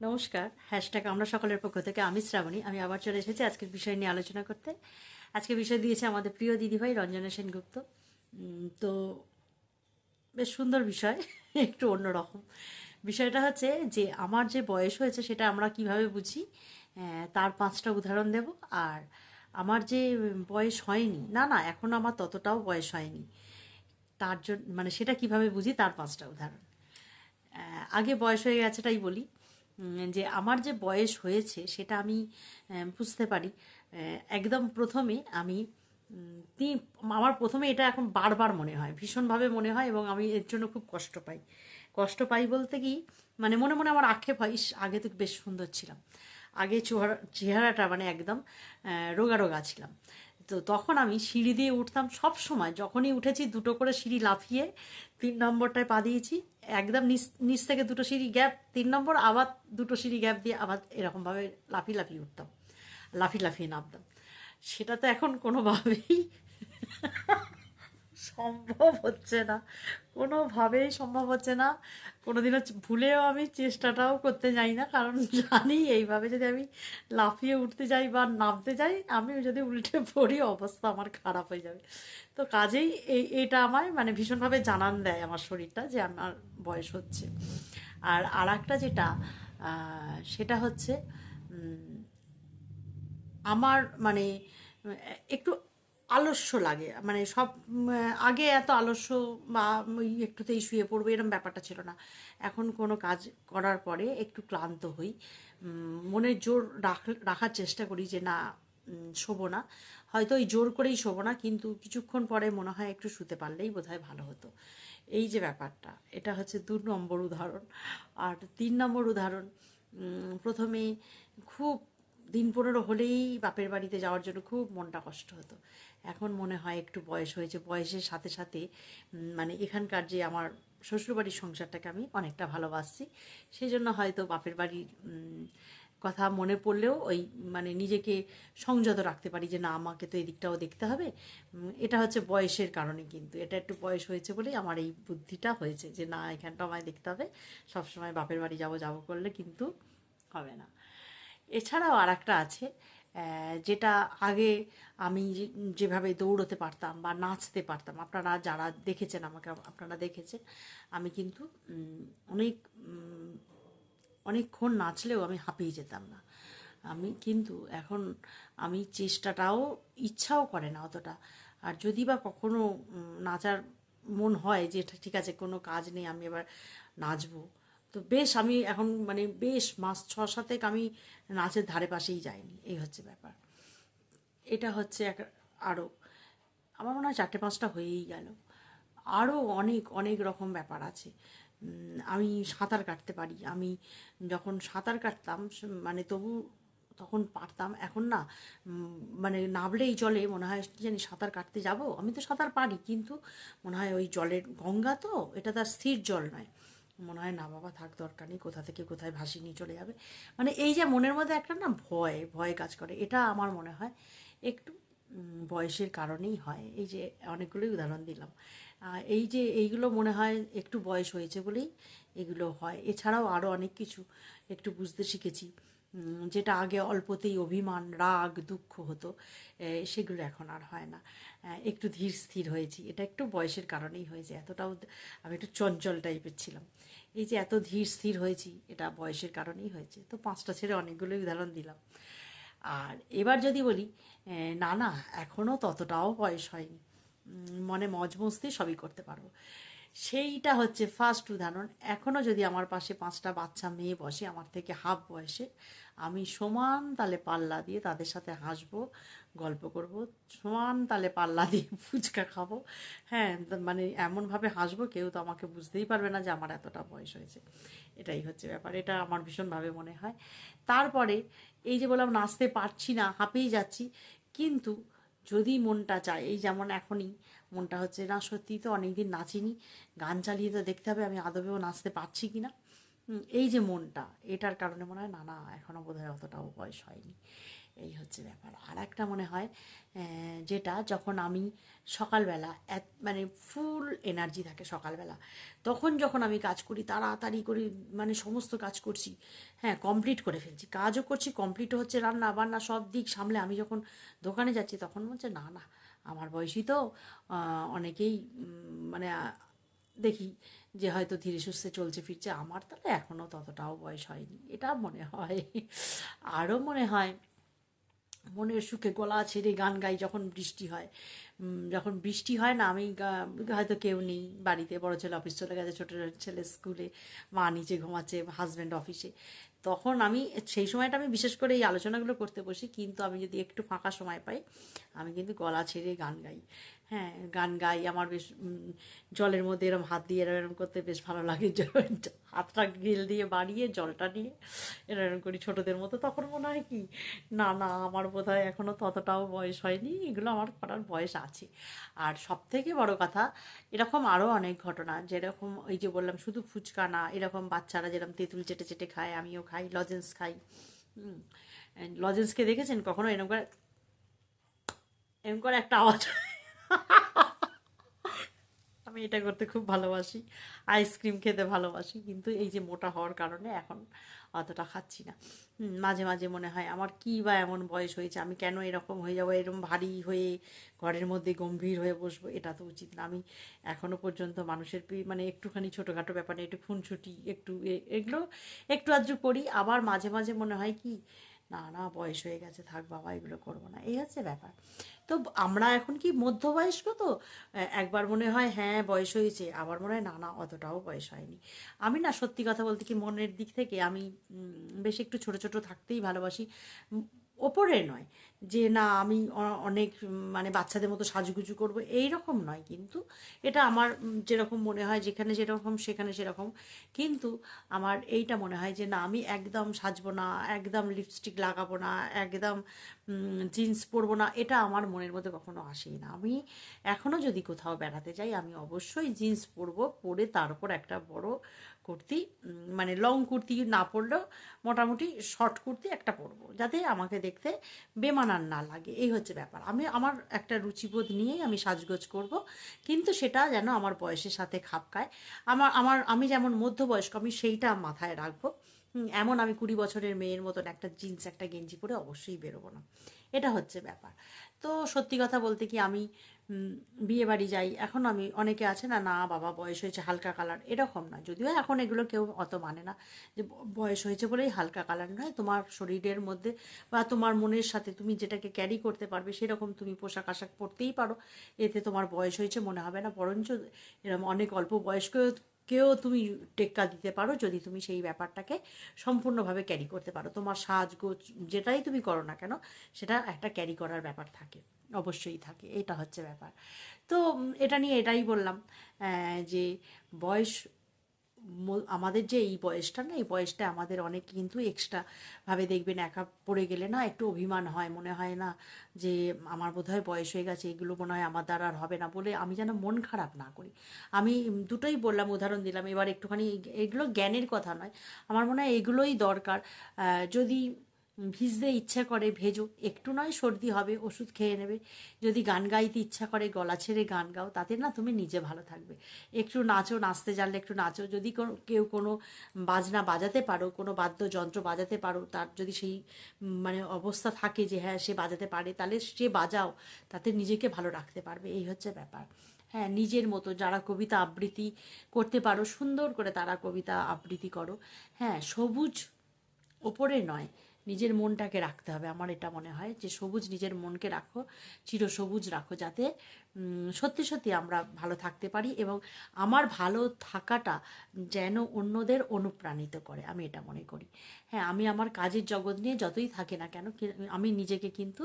নমস্কার হ্যাশট্যাগ আমরা সকলের পক্ষ থেকে আমি শ্রাবণী। আমি আবার চলে এসেছি আজকের বিষয় নিয়ে আলোচনা করতে। আজকে বিষয় দিয়েছে আমাদের প্রিয় দিদিভাই রঞ্জনা সেনগুপ্ত। তো বেশ সুন্দর বিষয়, একটু অন্যরকম। বিষয়টা হচ্ছে যে, আমার যে বয়স হয়েছে সেটা আমরা কীভাবে বুঝি? তার পাঁচটা উদাহরণ দেব। আর আমার যে বয়স হয়নি, না না, এখন আমার ততটাও বয়স হয়নি, তার জন্য মানে সেটা কীভাবে বুঝি? তার পাঁচটা উদাহরণ। আগে বয়স হয়ে গেছেটাই বলি। যে আমার যে বয়স হয়েছে সেটা আমি বুঝতে পারি। একদম প্রথমে আমি তিন, আমার প্রথমে এটা এখন বারবার মনে হয়, ভীষণভাবে মনে হয় এবং আমি এর জন্য খুব কষ্ট পাই। কষ্ট পাই বলতে কি মানে মনে মনে আমার আক্ষেপ হয়, ইস, আগে তো বেশ সুন্দর ছিলাম। আগে চেহারা, চেহারাটা মানে একদম রোগা রোগা ছিলাম। তো তখন আমি সিঁড়ি দিয়ে উঠতাম সব সময় যখনই উঠেছি দুটো করে সিঁড়ি লাফিয়ে তিন নম্বরটায় পা দিয়েছি একদম নিচ নিচ থেকে দুটো সিঁড়ি গ্যাপ, তিন নম্বর আবার দুটো সিঁড়ি গ্যাপ দিয়ে আবার এরকমভাবে লাফি লাফি উঠতাম। লাফি লাফিয়ে নামতাম। সেটা তো এখন কোনোভাবেই সম্ভব হচ্ছে না। কোনোভাবেই সম্ভব হচ্ছে না। কোনোদিনও ভুলেও আমি চেষ্টাটাও করতে যাই না। কারণ জানি এইভাবে যদি আমি লাফিয়ে উঠতে যাই বা নামতে যাই, আমি যদি উল্টে পড়ি, অবস্থা আমার খারাপ হয়ে যাবে। তো কাজেই এই, এটা আমায় মানে ভীষণভাবে জানান দেয় আমার শরীরটা যে আমার বয়স হচ্ছে। আর আর একটা যেটা সেটা হচ্ছে আমার মানে একটু আলস্য লাগে। মানে সব আগে এত আলস্য বা একটুতেই শুয়ে পড়ব এরকম ব্যাপারটা ছিল না। এখন কোনো কাজ করার পরে একটু ক্লান্ত হই। উম, মনে জোর রাখ রাখার চেষ্টা করি যে না শোবো না। হয়তো ওই জোর করেই শোবো না কিন্তু কিছুক্ষণ পরে মনে হয় একটু শুতে পারলেই বোধহয় ভালো হতো। এই যে ব্যাপারটা এটা হচ্ছে দু নম্বর উদাহরণ। আর তিন নম্বর উদাহরণ প্রথমে খুব দিন পনেরো হলেই বাপের বাড়িতে যাওয়ার জন্য খুব মনটা কষ্ট হতো। এখন মনে হয় একটু বয়স হয়েছে, বয়সের সাথে সাথে মানে এখানকার যে আমার শ্বশুরবাড়ির সংসারটাকে আমি অনেকটা ভালোবাসছি। সেই জন্য হয়তো বাপের বাড়ির কথা মনে পড়লেও ওই মানে নিজেকে সংযত রাখতে পারি যে না, আমাকে তো এদিকটাও দেখতে হবে। এটা হচ্ছে বয়সের কারণে কিন্তু। এটা একটু বয়স হয়েছে বলেই আমার এই বুদ্ধিটা হয়েছে যে না এখানটা আমায় দেখতে হবে। সবসময় বাপের বাড়ি যাব যাব করলে কিন্তু হবে না। এছাড়াও আর একটা আছে যেটা আগে আমি যেভাবে দৌড়তে পারতাম বা নাচতে পারতাম, আপনারা যারা দেখেছেন আমাকে, আপনারা দেখেছেন, আমি কিন্তু অনেক অনেকক্ষণ নাচলেও আমি হাঁপিয়ে যেতাম না। আমি কিন্তু এখন আমি চেষ্টাটাও ইচ্ছাও করে না অতটা। আর যদি বা কখনো নাচার মন হয় যে, ঠিক আছে, কোনো কাজ নেই, আমি এবার নাচবো। তো বেশ আমি এখন মানে বেশ মাস ছ সাতেক আমি নাচের ধারে পাশেই যাইনি, এই হচ্ছে ব্যাপার। এটা হচ্ছে এক আরও আমার মনে হয় চারটে পাঁচটা হয়েই গেল। আরও অনেক অনেক রকম ব্যাপার আছে। আমি সাঁতার কাটতে পারি। আমি যখন সাঁতার কাটতাম মানে তবু তখন পারতাম। এখন না মানে নামলেই জলে, মনে হয় জানি সাঁতার কাটতে যাব? আমি তো সাঁতার পারি, কিন্তু মনে হয় ওই জলের গঙ্গা তো, এটা তার স্থির জল নয়। মনে হয় না, বাবা থাক, দরকার নেই, কোথা থেকে কোথায় ভাসিয়ে নিয়ে চলে যাবে। মানে এই যে মনের মধ্যে একটা না ভয় ভয় কাজ করে, এটা আমার মনে হয় একটু বয়সের কারণেই হয়। এই যে অনেকগুলোই উদাহরণ দিলাম। এই যে এইগুলো মনে হয় একটু বয়স হয়েছে বলেই এগুলো হয়। এছাড়াও আরও অনেক কিছু একটু বুঝতে শিখেছি। যেটা আগে অল্পতেই অভিমান, রাগ, দুঃখ হতো সেগুলো এখন আর হয় না। একটু ধীর স্থির হয়েছি। এটা একটু বয়সের কারণেই হয়েছে। এতটাও আমি একটু চঞ্চল টাইপের ছিলাম। এই যে এত ধীর স্থির হয়েছি, এটা বয়সের কারণেই হয়েছে। তো পাঁচটা ছেড়ে অনেকগুলোই উদাহরণ দিলাম। আর এবার যদি বলি না না এখনও ততটাও বয়স হয়নি। মনে মজ মস্তি সবই করতে পারব। সেইটা হচ্ছে ফার্স্ট উদাহরণ। এখনও যদি আমার পাশে পাঁচটা বাচ্চা মেয়ে বসে, আমার থেকে হাফ বয়সে, আমি সমান তালে পাল্লা দিয়ে তাদের সাথে হাসবো, গল্প করব, সমান তালে পাল্লা দিয়ে ফুচকা খাব হ্যাঁ মানে এমনভাবে হাসবো কেউ তো আমাকে বুঝতেই পারবে না যে আমার এতটা বয়স হয়েছে। এটাই হচ্ছে ব্যাপার, এটা আমার ভীষণভাবে মনে হয়। তারপরে এই যে বললাম নাচতে পারছি না, হাঁপিয়ে যাচ্ছি, কিন্তু যদি মনটা চায়, এই যেমন এখনই মনটা হচ্ছে, না সত্যি তো অনেকদিন নাচিনি, গান চালিয়ে তো দেখতে হবে, আমি আদবেও নাচতে পারছি কি না এই যে মনটা, এটার কারণে মনে হয়, না না এখনও বোধহয় অতটাও বয়স হয়নি। এই হচ্ছে ব্যাপার। আর একটা মনে হয় যেটা যখন আমি সকালবেলা মানে ফুল এনার্জি থাকে সকালবেলা, তখন যখন আমি কাজ করি, তাড়াতাড়ি করি মানে সমস্ত কাজ করছি হ্যাঁ কমপ্লিট করে ফেলছি, কাজও করছি, কমপ্লিটও হচ্ছে রান্না বান্না সব দিক সামলে আমি যখন দোকানে যাচ্ছি, তখন বলছে না না আমার বয়সী তো অনেকেই মানে দেখি যে হয়তো ধীরে সুস্থে চলছে, ফিরছে। আমার তাহলে এখনও ততটাও বয়স হয়নি। এটা মনে হয়, আরও মনে হয়, মনের সুখে গলা ছেড়ে গান গাই যখন বৃষ্টি হয়। যখন বৃষ্টি হয় না, আমি হয়তো কেউ নেই বাড়িতে, বড় ছেলে অফিস চলে গেছে, ছোটো ছেলে স্কুলে, মা নিচে ঘুমাচ্ছে হাজব্যান্ড অফিসে তখন আমি, সেই সময়টা আমি বিশেষ করে এই আলোচনাগুলো করতে বসি, কিন্তু আমি যদি একটু ফাঁকা সময় পাই, আমি কিন্তু গলা ছেড়ে গান গাই। হ্যাঁ গান গাই, আমার বেশ জলের মধ্যে এরম হাত দিয়ে এরম এরম করতে বেশ ভালো লাগে। হাতটা গিল দিয়ে বাড়িয়ে, জলটা নিয়ে এরম করি ছোটোদের মতো। তখন মনে হয় কি, না না, আমার বোধ হয় এখনও ততটাও বয়স হয়নি, এগুলো আমার করার বয়স আছে। আর সব থেকে বড় কথা, এরকম আরও অনেক ঘটনা, যেরকম ওই যে বললাম, শুধু ফুচকা না, এরকম বাচ্চারা যেরকম তেঁতুল চেটে চেটে খায়, আমিও খাই, লজেন্স খাই। লজেন্সকে দেখেছেন কখনো? এরকম করে এরকম করে একটা আওয়াজ। আমি এটা করতে খুব ভালোবাসি। আইসক্রিম খেতে ভালোবাসি, কিন্তু এই যে মোটা হওয়ার কারণে এখন অতটা খাচ্ছি না। মাঝে মাঝে মনে হয়, আমার কী বা এমন বয়স হয়েছে, আমি কেন এরকম হয়ে যাব এরকম ভারী হয়ে ঘরের মধ্যে গম্ভীর হয়ে বসবো? এটা তো উচিত না। আমি এখনও পর্যন্ত মানুষের মানে একটুখানি ছোটোখাটো ব্যাপারে একটু খুনছুটি একটু এগুলো একটু আধটু করি। আবার মাঝে মাঝে মনে হয় কি না না, বয়স হয়ে গেছে, থাক বাবা, এগুলো করব না। এই হচ্ছে ব্যাপার। তো আমরা এখন কি মধ্যবয়স্ক তো? একবার মনে হয় হ্যাঁ বয়স হয়েছে। আবার মনে হয়, না না, অতটাও বয়স হয়নি। আমি না, সত্যি কথা বলতে কি, মনের দিক থেকে আমি বেশ একটু ছোট ছোট থাকতেই ভালোবাসি। ওপরে নয়, যে না, আমি অনেক মানে বাচ্চাদের মতো সাজুগুজু করব এই রকম নয় কিন্তু। এটা আমার যেরকম মনে হয়, যেখানে যেরকম, সেখানে সেরকম। কিন্তু আমার এইটা মনে হয় যে, না, আমি একদম সাজবো না, একদম লিপস্টিক লাগাবো না, একদম জিন্স পরবো না, এটা আমার মনের মধ্যে কখনো আসেই না। আমি এখনও যদি কোথাও বেড়াতে যাই, আমি অবশ্যই জিন্স পরবো, পরে তার উপর একটা বড় কুর্তি মানে লং কুর্তি না পরলেও মোটামুটি শর্ট কুর্তি একটা পরবো, যাতে আমাকে দেখতে বেমানান না লাগে। এই হচ্ছে ব্যাপার। আমি আমার একটা রুচিবোধ নিয়েই আমি সাজগোজ করব, কিন্তু সেটা যেন আমার বয়সের সাথে খাপ খায়। আমার আমার, আমি যেমন মধ্যবয়স্ক, আমি সেইটা মাথায় রাখব। এমন আমি কুড়ি বছরের মেয়ের মতন একটা জিন্স একটা গেঞ্জি পরে অবশ্যই বেরোবো না। এটা হচ্ছে ব্যাপার। তো সত্যি কথা বলতে কি আমি বিয়ে বাড়ি যাই, এখন আমি, অনেকে আছে না না, বাবা বয়স হয়েছে হালকা কালার এরকম না যদিও এখন এগুলো কেউ অত মানে না যে বয়স হয়েছে বলেই হালকা কালার নয়। তোমার শরীরের মধ্যে বা তোমার মনের সাথে তুমি যেটাকে ক্যারি করতে পারবে সেরকম তুমি পোশাক আশাক পরতেই পারো। এতে তোমার বয়স হয়েছে, মনে হবে না। বরঞ্চ এরকম অনেক অল্প বয়স্ক কেউ তুমি টেক্কা দিতে পারো যদি তুমি সেই ব্যাপারটাকে সম্পূর্ণভাবে ক্যারি করতে পারো। তোমার সাজগোজ যেটাই তুমি করো না কেন, সেটা একটা ক্যারি করার ব্যাপার থাকে, অবশ্যই থাকে, এটা হচ্ছে ব্যাপার। তো এটা নিয়ে এটাই বললাম যে বয়স আমাদের যে এই বয়সটা না, এই বয়সটা আমাদের অনেক কিন্তু এক্সট্রা ভাবে দেখবেন একা পড়ে গেলে না একটু অভিমান হয়, মনে হয় না যে আমার বোধহয় বয়স হয়ে গেছে, এগুলো মনে হয় আমার দ্বারা আর হবে না বলে আমি যেন মন খারাপ না করি। আমি দুটোই বললাম, উদাহরণ দিলাম, এবার একটুখানি এগুলো জ্ঞানের কথা নয়। আমার মনে হয় এগুলোই দরকার। যদি ভিজতে ইচ্ছা করে, ভেজো। একটু নয়, সর্দি হবে, ওষুধ খেয়ে নেবে। যদি গান গাইতে ইচ্ছা করে, গলা ছেড়ে গান গাও, তাতে না তুমি নিজে ভালো থাকবে। একটু নাচো, নাচতে জানলে একটু নাচো। যদি কোনো কেউ কোনো বাজনা বাজাতে পারো, কোনো বাদ্যযন্ত্র বাজাতে পারো, তার যদি সেই মানে অবস্থা থাকে যে হ্যাঁ সে বাজাতে পারে, তাহলে সে বাজাও। তাতে নিজেকে ভালো রাখতে পারবে, এই হচ্ছে ব্যাপার। হ্যাঁ নিজের মতো যারা কবিতা আবৃত্তি করতে পারো, সুন্দর করে তারা কবিতা আবৃত্তি করো। হ্যাঁ সবুজ ওপরে নয় নিজের মনটাকে রাখতে হবে, আমার এটা মনে হয় যে সবুজ নিজের মনকে রাখো চির সবুজ রাখো যাতে সত্যি সত্যি আমরা ভালো থাকতে পারি এবং আমার ভালো থাকাটা যেন অন্যদের অনুপ্রাণিত করে, আমি এটা মনে করি। হ্যাঁ আমি আমার কাজের জগৎ নিয়ে যতই থাকি না কেন আমি নিজেকে কিন্তু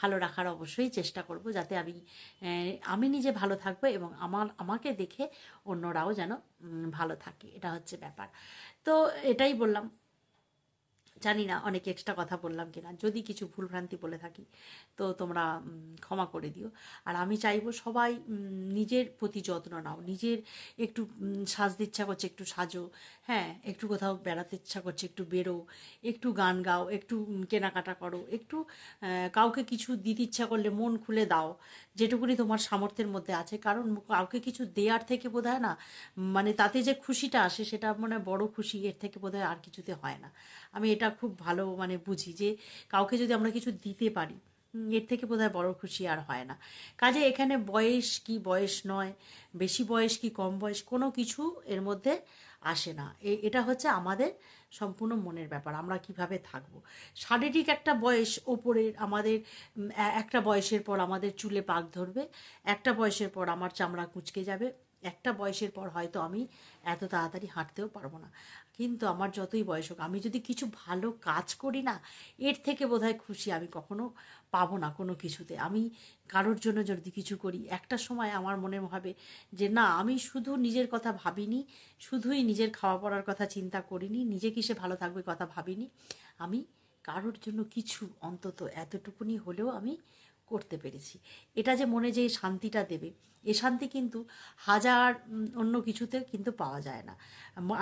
ভালো রাখার অবশ্যই চেষ্টা করব যাতে আমি আমি নিজে ভালো থাকব এবং আমার, আমাকে দেখে অন্যরাও যেন ভালো থাকে, এটা হচ্ছে ব্যাপার। তো এটাই বললাম। জানি না, অনেক এক্সট্রা কথা বললাম কিনা, যদি কিছু ভুলভ্রান্তি বলে থাকি, তো তোমরা ক্ষমা করে দিও। আর আমি চাইব সবাই নিজের প্রতি যত্ন নাও, নিজের একটু সাজতে ইচ্ছা করছে একটু সাজো হ্যাঁ একটু কোথাও বেড়াতে ইচ্ছা করছে, একটু বেরো, একটু গান গাও, একটু কেনাকাটা করো, একটু কাউকে কিছু দিতে ইচ্ছা করলে মন খুলে দাও, যেটুকুনি তোমার সামর্থ্যের মধ্যে আছে। কারণ কাউকে কিছু দেওয়ার থেকে বোধ হয় না মানে তাতে যে খুশিটা আসে, সেটা মানে বড় খুশি, এর থেকে বোধ হয় আর কিছুতে হয় না। আমি এটা খুব ভালো মানে বুঝি যে কাউকে যদি আমরা কিছু দিতে পারি এর থেকে বোধহয় বড় খুশি আর হয় না। কাজে এখানে বয়স কি বয়স নয়, বেশি বয়স কি কম বয়স, কোনো কিছু এর মধ্যে আসে না। এটা হচ্ছে আমাদের সম্পূর্ণ মনের ব্যাপার, আমরা কীভাবে থাকব। শারীরিক একটা বয়স ওপরের আমাদের একটা বয়সের পর আমাদের চুলে পাক ধরবে, একটা বয়সের পর আমার চামড়া কুঁচকে যাবে, একটা বয়সের পর হয়তো আমি এত তাড়াতাড়ি হাঁটতেও পারব না। কিন্তু আমার যতই বয়স হোক, আমি যদি কিছু ভালো কাজ করি না, এর থেকে বোধহয় খুশি আমি কখনো পাবো না কোনো কিছুতে। আমি কারোর জন্য যদি কিছু করি, একটা সময় আমার মনে হবে যে, না, আমি শুধু নিজের কথা ভাবিনি, শুধুই নিজের খাওয়া পড়ার কথা চিন্তা করিনি, নিজে কিসে ভালো থাকবে কথা ভাবিনি। আমি কারোর জন্য কিছু অন্তত এতটুকুনি হলেও আমি করতে পেরেছি। এটা যে মনে যে শান্তিটা দেবে, এ শান্তি কিন্তু হাজার অন্য কিছুতে কিন্তু পাওয়া যায় না।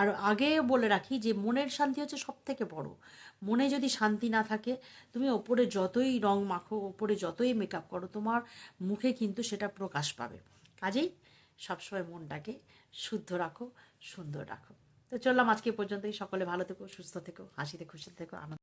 আর আগে বলে রাখি যে মনের শান্তি হচ্ছে সব থেকে বড়। মনে যদি শান্তি না থাকে, তুমি ওপরে যতই রং মাখো, ওপরে যতই মেকআপ করো, তোমার মুখে কিন্তু সেটা প্রকাশ পাবে। কাজেই সবসময় মনটাকে শুদ্ধ রাখো, সুন্দর রাখো। তো চললাম আজকে পর্যন্তই। সকলে ভালো থেকো, সুস্থ থেকো, হাসিতে খুশিতে থেকো, আনন্দ